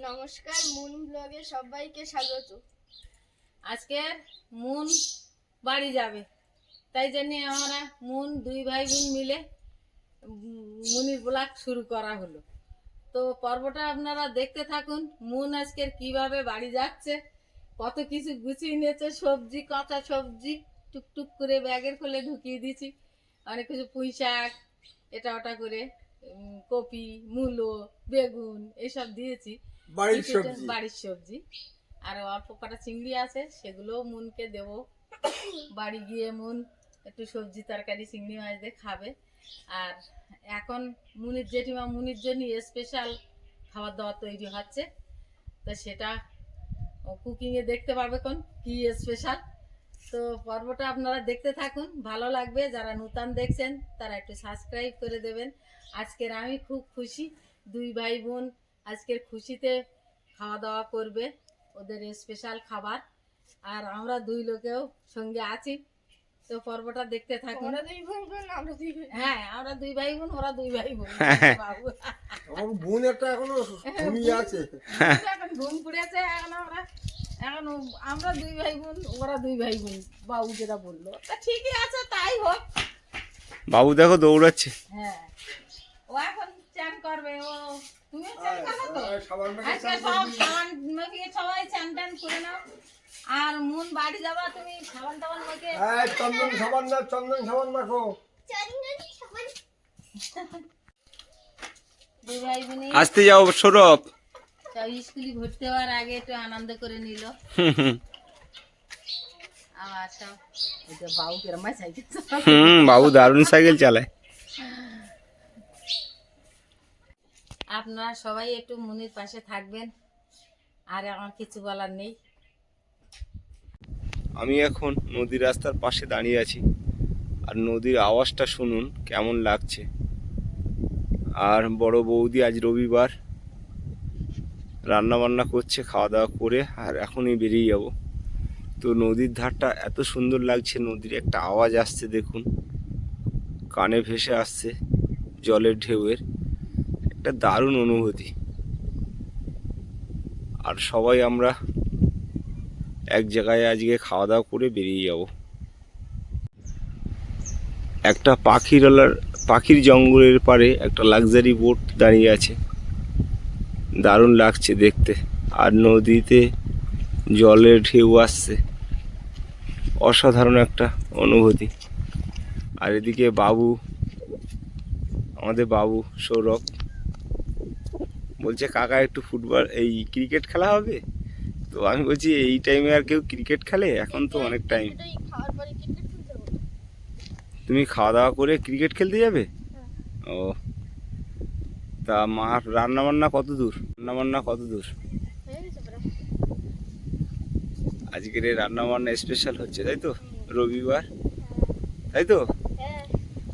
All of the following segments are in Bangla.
নমস্কার, মুন ব্লগে সবাইকে স্বাগত। আজকে মুন বাড়ি যাবে। তাই জন্যে আমরা মুন দুই ভাই বোন মিলে মুনির ব্লগ শুরু করা হলো। তো পর্বটা আপনারা দেখতে থাকুন, মুন আজকের কীভাবে বাড়ি যাচ্ছে, কত কিছু গুছিয়ে নিয়েছে, সবজি, কাঁচা সবজি, টুকটুক করে ব্যাগের খোলে ঢুকিয়ে দিয়েছি। অনেক কিছু পুঁই শাক, এটা ওটা করে কপি, মূলো, বেগুন, এসব দিয়েছি। বাড়ির সবজি। বাড়ির সবজি। আর অল্প কটা চিংড়ি আছে সেগুলোও মুনকে দেব। বাড়ি গিয়ে মুন একটু সবজি তরকারি চিংড়ি মাছ দিয়ে খাবে। আর এখন মুনির জেঠিমা মুনির জন্য স্পেশাল খাবার দাবার তৈরি হচ্ছে। তো সেটা কুকিংয়ে দেখতে পারবে কোন কি স্পেশাল তো পর্বটা আপনারা দেখতে থাকুন ভালো লাগবে। যারা নূতন দেখছেন তারা একটু সাবস্ক্রাইব করে দেবেন। আজকের আমি খুব খুশি। দুই ভাই বোন আজকের খুশিতে খাওয়া দাওয়া করবে ওদের স্পেশাল খাবার। আর আমরা দুই লোকেও সঙ্গে আছি। তো পর্বটা দেখতে থাকুন। আমরা দুই ভাই বোন আমরা দুই ভাই হ্যাঁ আমরা দুই ভাই বোন ওরা দুই ভাই বোন। বাবু। আমার বোন একটা এখনও ঘুমিয়ে আছে। এখন ঘুম পড়েছে এখন আমরা এখন আমরা দুই ভাই বোন ওরা দুই ভাই বোন। বাবু যেটা বলল তা ঠিকই আছে তাই হোক। বাবু দেখো দৌড়াচ্ছে। হ্যাঁ। ও এখন চান করবে ও। তুমি চান করো তো? আজকে সব করবি? সাবান মেখে সবাই চান টান করে নাও। আর মন বাড়ি যাবা তুমি সাবান টাবান মেখে। এই চন্দন সাবান না চন্দন সাবান মাখো। আসতে যাও সৌরভ। সব স্কুলে ঘুরতে হওয়ার আগে একটু আনন্দ করে নিল। বাবু দারুণ সাইকেল চালায়। আপনারা সবাই একটু মনির পাশে থাকবেন, আর আমার কিছু বলার নেই। আমি এখন নদী রাস্তার পাশে দাঁড়িয়ে আছি, আর নদীর আওয়াজটা শুনুন কেমন লাগছে। আর বড় বৌদি আজ রবিবার রান্না বান্না করছে খাওয়া দাওয়া করে, আর এখনই বেরিয়ে যাব। তো নদীর ধারটা এত সুন্দর লাগছে, নদীর একটা আওয়াজ আসছে দেখুন। কানে ভেসে আসছে জলের ঢেউয়ের। একটা দারুণ অনুভূতি। আর সবাই আমরা এক জায়গায় আজকে খাওয়া দাওয়া করে বেরিয়ে যাব। একটা পাখির পাখির জঙ্গলের পারে একটা লাক্সারি বোট দাঁড়িয়ে আছে। দারুণ লাগছে দেখতে। আর নদীতে জলের ঢেউ আসছে। অসাধারণ একটা অনুভূতি। আর এদিকে বাবু, আমাদের বাবু সৌরভ। বলছে কাকা একটু ফুটবল এই ক্রিকেট খেলা হবে? তো আমি বলছি এই টাইমে আর কেউ ক্রিকেট খেলে? এখন তো অনেক টাইম তুমি খাওয়া দাওয়া করে ক্রিকেট খেলতে যাবে? ও। তা মা রান্না বান্না কত দূর? রান্না বান্না কত দূর? আজকের এই রান্না বান্না স্পেশাল হচ্ছে তাই তো? রবিবার তাই তো? হ্যাঁ।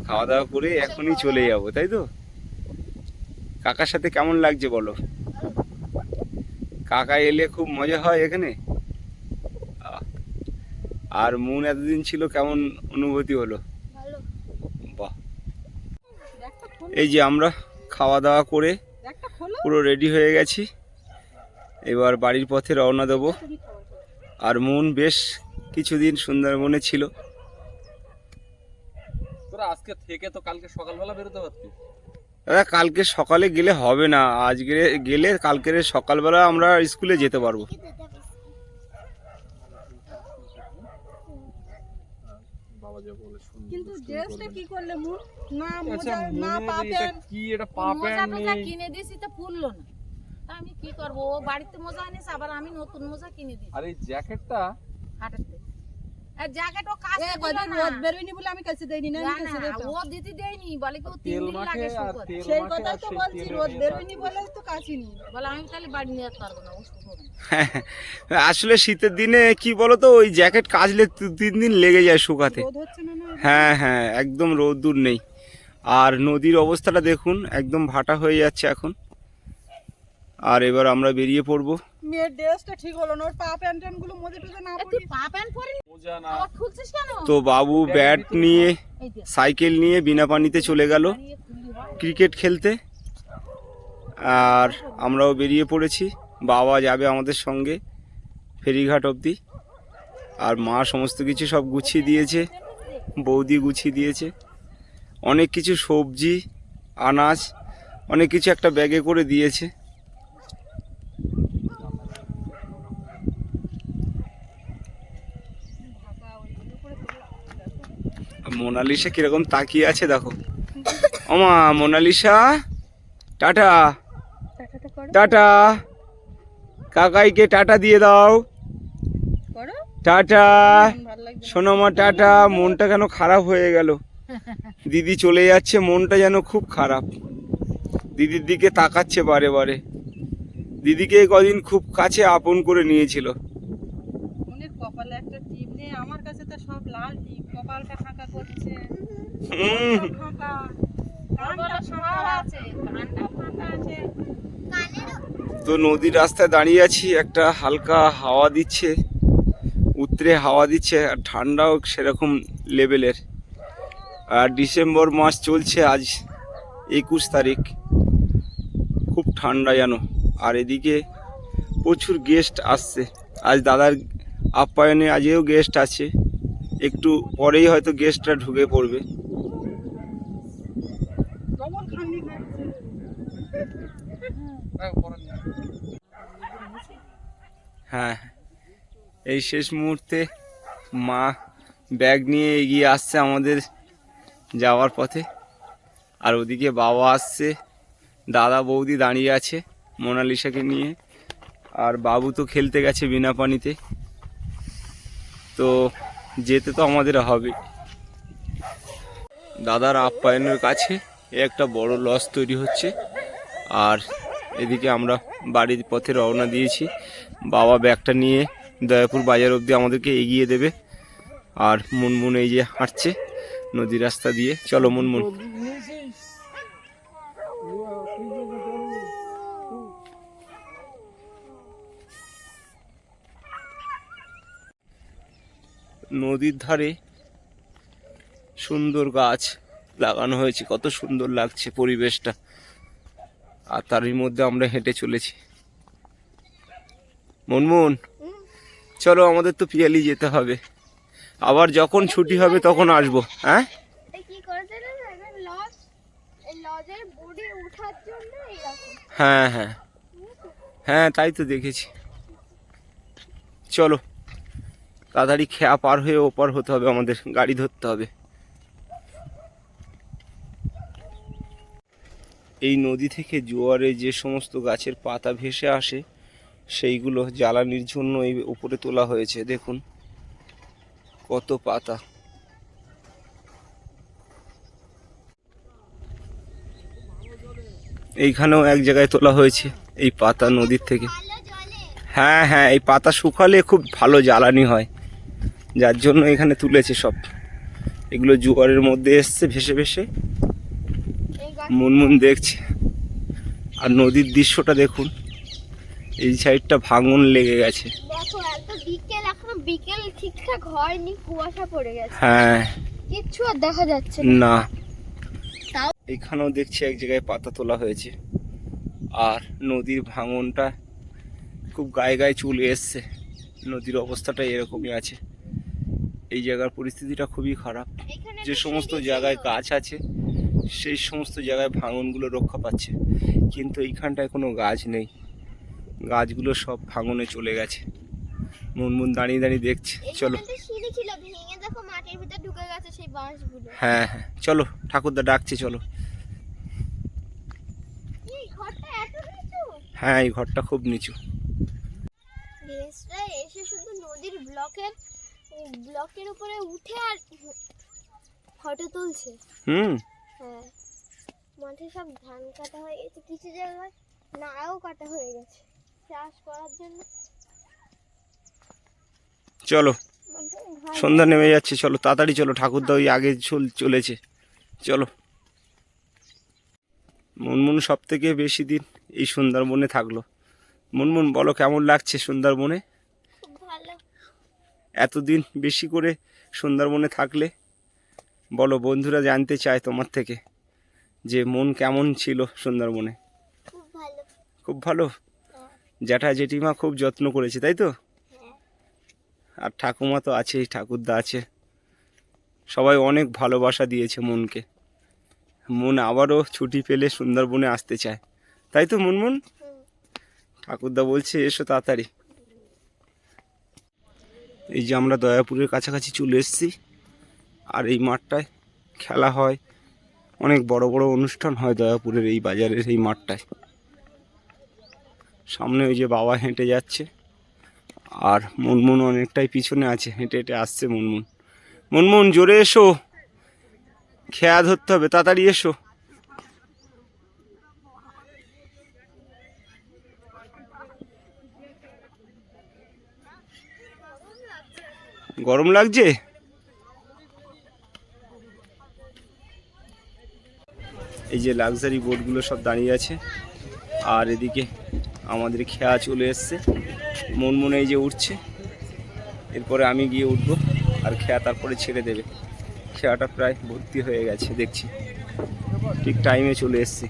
খাওয়া দাওয়া করে এখনই চলে যাব তাই তো? কাকার সাথে কেমন লাগছে বলো? কাকা এলে খুব মজা হয় এখানে। আর মন এতদিন ছিল কেমন অনুভূতি হলো? বাহ। এই যে আমরা খাওয়া দাওয়া করে পুরো রেডি হয়ে গেছি। এবার বাড়ির পথে রওনা দেব। আর মন বেশ কিছুদিন সুন্দরবনে ছিল। তোরা আজকে থেকে তো কালকে সকালবেলা বেরোতে পারতি। দাদা কালকে সকালে গেলে হবে না। আজকে গেলে কালকের সকালবেলা আমরা স্কুলে যেতে পারব। বাবা যা বলে শুনবি কিন্তু ড্রেসটা কি করলে মুখ না আচ্ছা মোজা না কি এটা পা মোজা প্যান্ট টোজা নেই কিনে দিয়েছি তো ফুললো না। আমি কি করব? ও বাড়িতে মোজা এনেছে আবার আমি নতুন মোজা কিনে দিই আর এই জ্যাকেটটা? হাটের থেকে আর জ্যাকেট ও কাজ কদিন রোদ বেরোয়নি বলে আমি কাছে দেইনি না আমি কাছে দিতাম। ও দিতে দেয়নি বলে কেউ তিন দিন লাগে শুকোতে। সেই কথাই তো বলছি রোদ বেরোয়নি বলে তো কাছিনি বলে আমি তাহলে বাড়ি নিয়ে পারব না ও শুকোবে না। আসলে শীতের দিনে কি বলতো ওই জ্যাকেট কাচলে তিন দিন লেগে যায় শুকাতে। রোদ হচ্ছে না না? হ্যাঁ হ্যাঁ একদম রোদ্দুর নেই। আর নদীর অবস্থাটা দেখুন একদম ভাটা হয়ে যাচ্ছে এখন। আর এবার আমরা বেরিয়ে পড়ব। মেয়ের ড্রেসটা ঠিক হলো না ওর পা প্যান্টগুলো মোজা টোজা না পরি পা প্যান্ট পরে মোজা না। খুলছিস কেন? তো বাবু ব্যাট নিয়ে সাইকেল নিয়ে বিনা পানিতে চলে গেল। ক্রিকেট খেলতে। আর আমরাও বেরিয়ে পড়েছি। বাবা যাবে আমাদের সঙ্গে ফেরিঘাট অবধি। আর মা সমস্ত কিছু সব গুছিয়ে দিয়েছে। বৌদি গুছিয়ে দিয়েছে। অনেক কিছু সবজি আনাজ অনেক কিছু একটা ব্যাগে করে দিয়েছে। মোনালিসা কীরকম তাকিয়ে আছে দেখো। ওমা মোনালিসা। টাটা। টাটা। কাকাইকে টাটা দিয়ে দাও। টাটা। ভালো লাগছে শোনো মা টাটা। মনটা কেন খারাপ হয়ে গেল। দিদি চলে যাচ্ছে মনটা যেন খুব খারাপ। দিদির দিকে তাকাচ্ছে বারে বারে। দিদিকে কদিন খুব কাছে আপন করে নিয়েছিল মনের কপালে একটা টিপ নেই আমার কাছে তো সব লাল টিপ কপালটা ফাঁকা করছে হুম, ফাঁকা কানটা ফাঁকা আছে কানটা ফাঁকা আছে তো নদীর রাস্তায় দাঁড়িয়ে আছি, একটা হালকা হাওয়া দিচ্ছে, উত্তরে হাওয়া দিচ্ছে, আর ঠান্ডাও সেরকম লেভেলের। আর ডিসেম্বর মাস চলছে আজ একুশ তারিখ। খুব ঠান্ডা যেন। আর এদিকে প্রচুর গেস্ট আসছে। আজ দাদার আপ্যায়নে আজও গেস্ট আছে। একটু পরেই হয়তো গেস্টরা ঢুকে পড়বে। হ্যাঁ, এই শেষ মুহূর্তে মা ব্যাগ নিয়ে এগিয়ে আসছে আমাদের যাওয়ার পথে। আর ওদিকে বাবা আসছে দাদা বৌদি দাঁড়িয়ে আছে মোনালিসাকে নিয়ে। আর বাবু তো খেলতে গেছে বিনা পানিতে। তো যেতে তো আমাদের হবে। দাদার আপ্যায়নের কাছে একটা বড় লস তৈরি হচ্ছে। আর এদিকে আমরা বাড়ির পথে রওনা দিয়েছি। বাবা ব্যাগটা নিয়ে দয়াপুর বাজার অবধি আমাদেরকে এগিয়ে দেবে। আর মুনমুন এই যে হাঁটছে নদী রাস্তা দিয়ে। চলো মুনমুন। নদীর ধারে সুন্দর গাছ লাগানো হয়েছে। কত সুন্দর লাগছে পরিবেশটা। আর তারই মধ্যে আমরা হেঁটে চলেছি। মনমুন চলো আমাদের তো পিয়ালি যেতে হবে। আবার যখন ছুটি হবে তখন আসব হ্যাঁ? হ্যাঁ হ্যাঁ। হ্যাঁ তাই তো দেখেছি। চলো তাড়াতাড়ি খেয়া পার হয়ে ওপার হতে হবে আমাদের গাড়ি ধরতে হবে। এই নদী থেকে জোয়ারে যে সমস্ত গাছের পাতা ভেসে আসে, সেইগুলো জ্বালানির জন্য এই উপরে তোলা হয়েছে। দেখুন, কত পাতা। এইখানেও এক জায়গায় তোলা হয়েছে এই পাতা নদীর থেকে। হ্যাঁ হ্যাঁ এই পাতা শুকালে খুব ভালো জ্বালানি হয়। যার জন্য এখানে তুলেছে সব। এগুলো জোয়ারের মধ্যে এসছে ভেসে ভেসে। মুনমুন দেখছে। আর নদীর দৃশ্যটা দেখুন। এই সাইডটা ভাঙন লেগে গেছে। বিকেল ঠিকঠাক হয়নি কুয়াশা পড়ে গেছে। হ্যাঁ। কিচ্ছু আর দেখা যাচ্ছে না। না। এখানেও দেখছি এক জায়গায় পাতা তোলা হয়েছে। আর নদীর ভাঙনটা খুব গায়ে গায়ে চলে এসছে। নদীর অবস্থাটা এরকমই আছে। এই জায়গার পরিস্থিতিটা খুবই খারাপ। যে সমস্ত জায়গায় গাছ আছে সেই সমস্ত জায়গায় ভাঙনগুলো রক্ষা পাচ্ছে। কিন্তু এইখানটায় কোনো গাছ নেই। গাছগুলো সব ভাঙনে চলে গেছে। মুনমুন দাঁড়িয়ে দাঁড়িয়ে দেখছে। চলো। হ্যাঁ হ্যাঁ। চলো ঠাকুরদা ডাকছে চলো। এই ঘরটা এত হ্যাঁ এই ঘরটা খুব নিচু। এসে শুধু নদীর ব্লকের ব্লকের উপরে উঠে আর ফটো তুলছে। হুম। হ্যাঁ। মাঠে সব ধান কাটা হয়ে গেছে কিছু জায়গায় নাও কাটা হয়ে গেছে। চাষ করার জন্য চলো সন্ধ্যা নেমে যাচ্ছে চলো তাড়াতাড়ি চলো ঠাকুরদা ওই আগে চল- চলেছে। চলো। মুনমুন সব থেকে বেশি দিন এই সুন্দরবনে থাকল। মুনমুন বলো কেমন লাগছে সুন্দরবনে? এতদিন বেশি করে সুন্দরবনে থাকলে বলো বন্ধুরা জানতে চায় তোমার থেকে যে মন কেমন ছিল সুন্দরবনে? খুব ভালো। জ্যাঠা জেঠিমা খুব যত্ন করেছে তাই তো? হ্যাঁ। আর ঠাকুমা তো আছেই ঠাকুরদা আছে। সবাই অনেক ভালোবাসা দিয়েছে মনকে। মন আবারও ছুটি পেলে সুন্দরবনে আসতে চায়। তাই তো মুনমুন। ঠাকুরদা বলছে এসো তাড়াতাড়ি। এই যে আমরা দয়াপুরের কাছাকাছি চলে এসেছি। আর এই মাঠটায় খেলা হয়। অনেক বড় বড় অনুষ্ঠান হয় দয়াপুরের এই বাজারের এই মাঠটায়। সামনে ওই যে বাবা হেঁটে যাচ্ছে আর মুনমুন অনেকটাই পিছনে আছে, হেঁটে হেঁটে আসছে মুনমুন। মুনমুন, জোরে এসো। খেয়া ধরতে হবে, তাড়াতাড়ি এসো। গরম লাগছে? এই যে লাক্সারি বোটগুলো সব দাঁড়িয়ে আছে। আর এদিকে আমাদের খেয়া চলে এসছে। মন মনে এই যে উঠছে। এরপরে আমি গিয়ে উঠবো আর খেয়া তারপরে ছেড়ে দেবে। খেয়াটা প্রায় ভর্তি হয়ে গেছে দেখছি। ঠিক টাইমে চলে এসছি।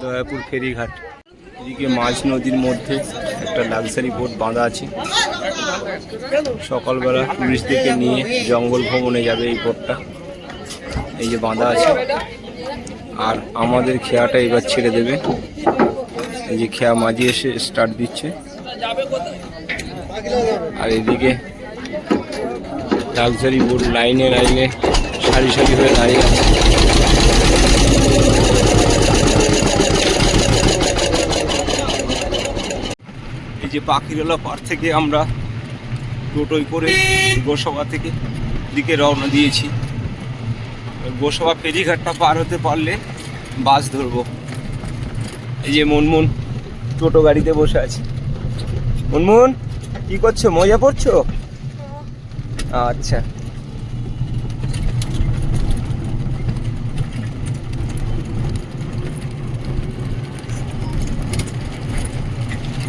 দয়াপুর ফেরিঘাট। এদিকে মাঝ নদীর মধ্যে একটা লাক্সারি বোট বাঁধা আছে। সকালবেলা টুরিস্টদেরকে নিয়ে জঙ্গল ভ্রমণে যাবে এই বোটটা। এই যে বাঁধা আছে। আর আমাদের খেয়াটা এবার ছেড়ে দেবে। এই যে খেয়া মাঝি এসে স্টার্ট দিচ্ছে। আর এদিকে লাক্সারি বোট লাইনে লাইনে সারি সারি হয়ে দাঁড়িয়ে আছে। এই যে পাখিরালা পার থেকে আমরা টোটোই করে গোসভা থেকে দিকে রওনা দিয়েছি। গোসভা ফেরিঘাটটা পার হতে পারলে বাস ধরবো। এই যে মনমুন টোটো গাড়িতে বসে আছি। মনমুন কি করছ? মজা পড়ছো আচ্ছা।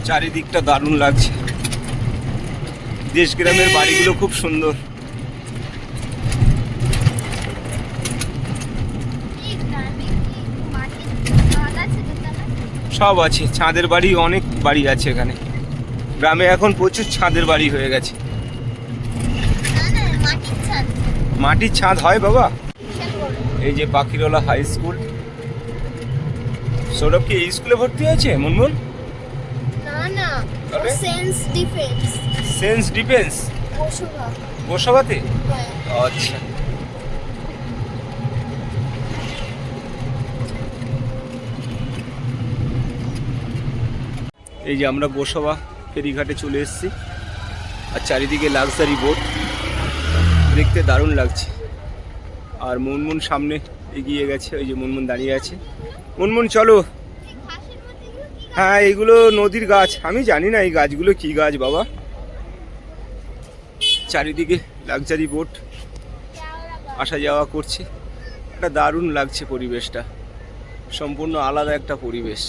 চারিদিকটা দারুণ লাগছে। দেশ গ্রামের বাড়িগুলো খুব সুন্দর? সব আছে, ছাদের বাড়ি, অনেক বাড়ি আছে এখানে। গ্রামে এখন প্রচুর ছাদের বাড়ি হয়ে গেছে। মাটির ছাদ হয় বাবা। এই যে পাখিরোলা হাই স্কুল। সৌরভ কি এই স্কুলে ভর্তি হয়েছে, Munmun? Sense defence sense defence গোসাবাতে আচ্ছা। এই যে আমরা গোসবা ফেরিঘাটে চলে এসেছি। আর চারিদিকে লাক্সারি বোট দেখতে দারুণ লাগছে। আর মুনমুন সামনে এগিয়ে গেছে ওই যে মুনমুন দাঁড়িয়ে আছে। মুনমুন চলো এই ঘাসের মধ্যে এগুলো কি হ্যাঁ এগুলো নদীর গাছ। আমি জানি না এই গাছগুলো কি গাছ, বাবা। চারিদিকে লাক্সারি বোট আসা যাওয়া করছে। একটা দারুণ লাগছে পরিবেশটা। সম্পূর্ণ আলাদা একটা পরিবেশ।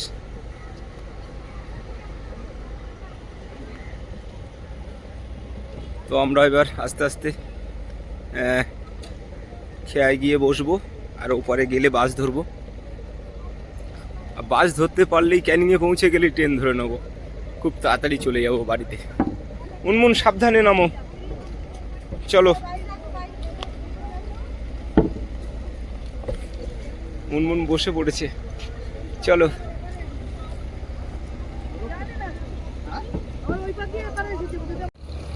তো আমরা এবার আস্তে আস্তে খেয়ায় গিয়ে বসবো, আর ওপারে গেলে বাস ধরবো। বাস ধরতে পারলেই ক্যানিংয়ে পৌঁছে গেলেই ট্রেন ধরে নেব। খুব তাড়াতাড়ি চলে যাব বাড়িতে। উনমুন সাবধানে নামো। চলো। মুনমুন বসে পড়েছে। চলো।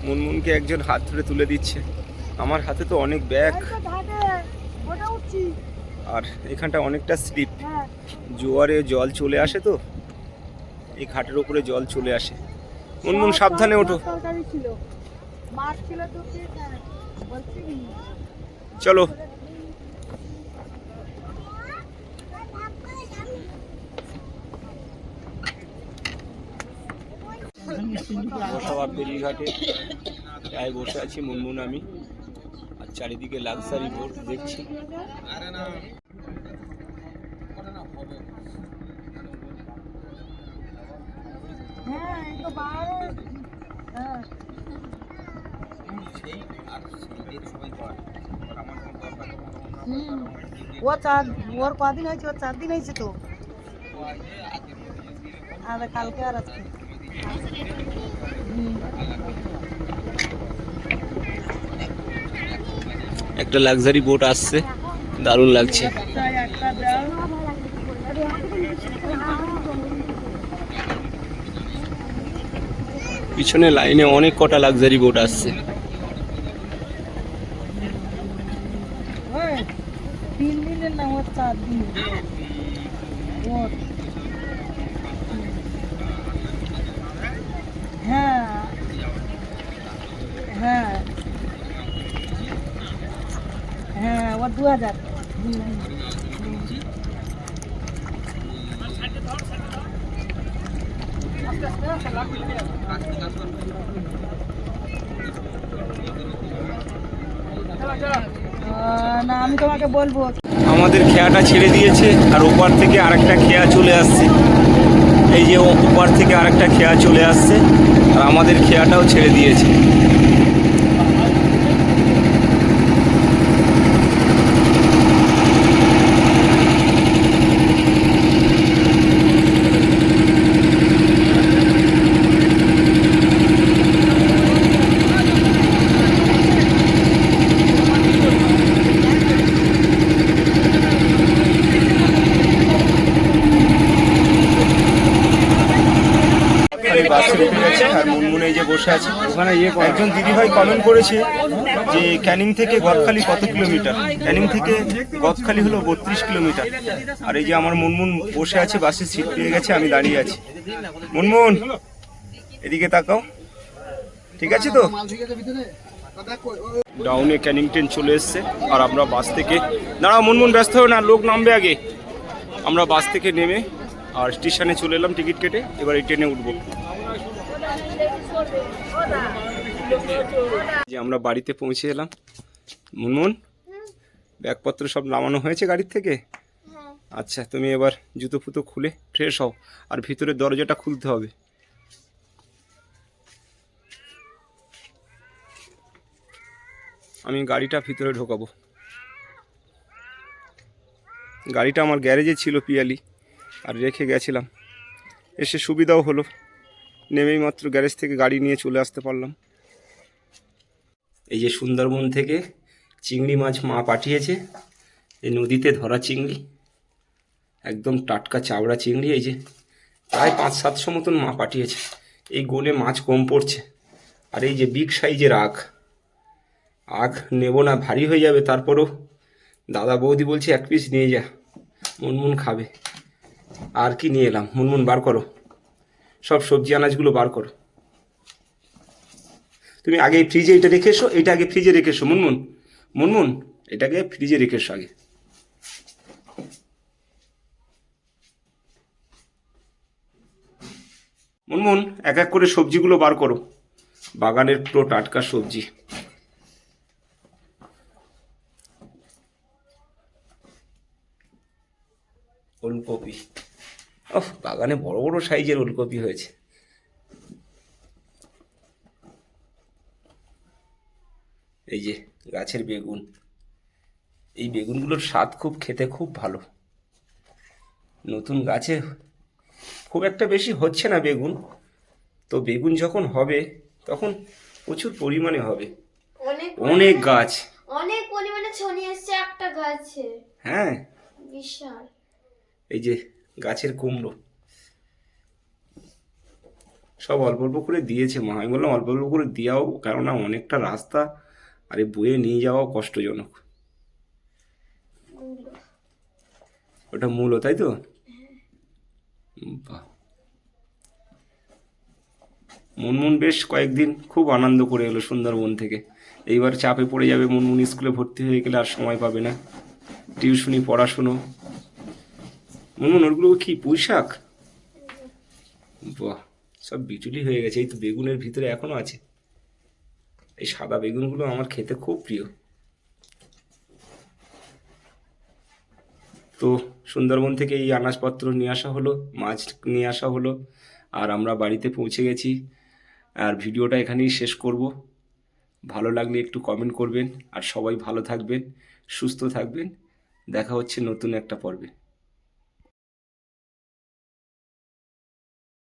মুনমুনকে একজন হাত ধরে তুলে দিচ্ছে। আমার হাতে তো অনেক ব্যাগ। আর এখানটা অনেকটা স্লিপ। জোয়ারে জল চলে আসে তো এই ঘাটের উপরে জল চলে আসে। মুনমুন সাবধানে ওঠো। চলো। ফেরিঘাটে প্রায় বসে আছি মুনমুন আমি। আর চারিদিকে লাক্সারি বোট দেখছি হুম ও চার ওর কদিন হয়েছে? ওর চার দিন হয়েছে তো। আর কালকে আর আজকে। একটা লাক্সারি বোট আসছে। দারুণ লাগছে তাই একটা দাও পিছনে লাইনে অনেক কটা লাক্সারি বোট আসছে। হ্যাঁ। হ্যাঁ। হ্যাঁ ওর দু হাজার হুম, হুম, হুম। আহ, আমাদের খেয়াটা ছেড়ে দিয়েছে, আর ওপার থেকে আরেকটা খেয়া চলে আসছে। এই যে ওপার থেকে আরেকটা খেয়া চলে আসছে, আর আমাদের খেয়াটাও ছেড়ে দিয়েছে খালি বাসে উঠে গেছে আর মুনমুনে এই যে বসে আছে। ওখানে ইয়ে একজন দিদিভাই কমেন্ট করেছে যে ক্যানিং থেকে গদখালি কত কিলোমিটার? ক্যানিং থেকে গদখালি হলো বত্রিশ কিলোমিটার। আর এই যে আমার মুনমুন বসে আছে বাসে সিট পেয়ে গেছে আমি দাঁড়িয়ে আছি। মুনমুন এদিকে তাকাও। ঠিক আছে তো? ডাউনে ক্যানিং ট্রেন চলে এসছে আর আমরা বাস থেকে দাঁড়াও মুনমুন ব্যস্ত হবে না লোক নামবে আগে। আমরা বাস থেকে নেমে আর স্টেশনে চলে এলাম টিকিট কেটে এবার এই ট্রেনে উঠবো। যে আমরা বাড়িতে পৌঁছে এলাম। মুনমুন ব্যাগপত্র সব নামানো হয়েছে গাড়ির থেকে? হ্যাঁ। আচ্ছা তুমি এবার জুতো ফুতো খুলে ফ্রেশ হও আর ভিতরের দরজাটা খুলতে হবে। আমি গাড়িটা ভিতরে ঢোকাবো। গাড়িটা আমার গ্যারেজে ছিল পিয়ালি আর রেখে গেছিলাম। এসে সুবিধাও হলো। নেমেই মাত্র গ্যারেজ থেকে গাড়ি নিয়ে চলে আসতে পারলাম। এই যে সুন্দরবন থেকে চিংড়ি মাছ মা পাঠিয়েছে, এই নদীতে ধরা চিংড়ি, একদম টাটকা চাবড়া চিংড়ি, এই যে প্রায় পাঁচ সাতশো মতন মা পাঠিয়েছে। এই গোলে মাছ কম পড়ছে। আর এই যে বিগ সাইজের আখ আখ নেব না, ভারী হয়ে যাবে, তারপরও দাদা বৌদি বলছে, এক পিস নিয়ে যা, মুনমুন খাবে। আর কি নিয়ে এলাম? মুনমুন বার করো। সব সবজি আনাজগুলো বার করো। তুমি আগে ফ্রিজে এটা রেখে এসো, এটা আগে ফ্রিজে রেখে এসো। মুনমুন মুনমুন, এটাকে ফ্রিজে রেখে এসো আগে। মুনমুন, এক এক করে সবজিগুলো বার করো। বাগানের পুরো টাটকা সবজি। ওলকপি। ওহ বাগানে বড় বড় সাইজের ওলকপি হয়েছে। এই যে গাছের বেগুন। এই বেগুনগুলোর স্বাদ খুব খেতে খুব ভালো। নতুন গাছে খুব একটা বেশি হচ্ছে না বেগুন। তো বেগুন যখন হবে তখন প্রচুর পরিমাণে হবে। অনেক অনেক গাছ। অনেক পরিমাণে ছড়িয়ে এসছে একটা গাছে। হ্যাঁ। বিশাল। এই যে গাছের কুমড়ো। সব অল্প অল্প করে দিয়েছে মা। আমি বললাম, অল্প অল্প করে দিয়াও, কেননা অনেকটা রাস্তা, আরে বয়ে নিয়ে যাওয়াও কষ্টজনক। ওটা মূল তাই তো? মুনমুন বেশ কয়েকদিন খুব আনন্দ করে এলো সুন্দরবন থেকে। এইবার চাপে পড়ে যাবে মুনমুন স্কুলে ভর্তি হয়ে গেলে আর সময় পাবে না। টিউশনি, পড়াশুনো মুনমুন ওগুলো কি, পুঁই শাক? বাহ, সব বিচুলি হয়ে গেছে, এই তো বেগুনের ভিতরে এখনও আছে। এই সাদা বেগুনগুলো আমার খেতে খুব প্রিয়। তো সুন্দরবন থেকে এই আনাজপত্র নিয়ে আসা হলো, মাছ নিয়ে আসা হলো, আর আমরা বাড়িতে পৌঁছে গেছি। আর ভিডিওটা এখানেই শেষ করব। ভালো লাগলে একটু কমেন্ট করবেন, আর সবাই ভালো থাকবেন, সুস্থ থাকবেন। দেখা হচ্ছে নতুন একটা পর্বে।